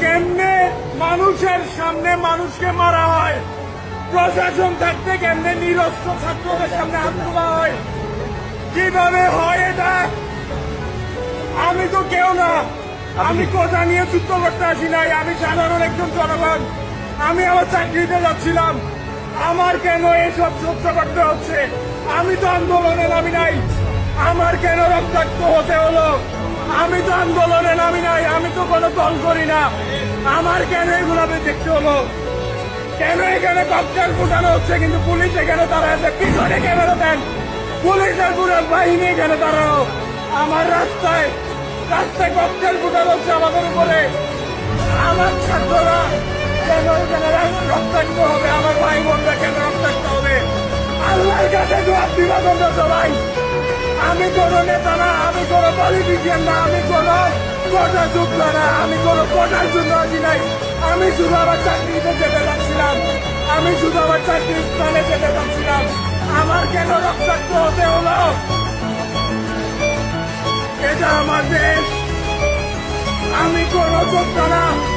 কেমনে মানুষের সামনে মানুষকে মারা হয়? প্রশাসন থাকতে কেমনে নিরস্ত্র ছাত্রদের সামনে হাত তোলা হয়? কীভাবে হয় এটা? আমি তো কেউ না। আমি কোথা নিয়ে যুদ্ধ করতে আসি নাই। আমি সাধারণ একজন জনগণ। আমি আমার চাকরিতে যাচ্ছিলাম। আমার কেন এসব সহ্য করতে হচ্ছে? আমি তো আন্দোলনে নামি নাই। আমার কেন রক্তাক্ত হতে হলো? আমি তো আন্দোলনে নামি নাই। আমি তো দল করি না। আমার কেন এগুলো দেখতে হলো? কেন এখানে ককটেল ফুটানো হচ্ছে? কিন্তু পুলিশ এখানে তারা আছে। পিছনে ক্যামেরা দেন। পুলিশের পুরো বাহিনী এখানে দাঁড়ানো আমার রাস্তায় রাস্তায় ককটেল ফুটানো হচ্ছে আমাদের উপরে। আমার ছাত্ররা কেন এখানে রক্তাক্ত হবে? আমার ভাই বোনরা কেন রক্তাক্ত হবে? আল্লাহর কাছে জবাব দিবা তোমরা সবাই। আমি কোন নেতা না, আমি কোন পলিটিশিয়ান না, আমি কোন কোটা যুক্ত না আমি কোনো কোটার জন্য আসি নাই। আমি শুধু আমার চাকরিতে যেতে যাচ্ছিলাম আমি শুধু আমার চাকরির স্থানে যেতে যাচ্ছিলাম আমার কেন রক্তাক্ত হতে হলো? এটা আমার দেশ। আমি কোনো যোগ্য না।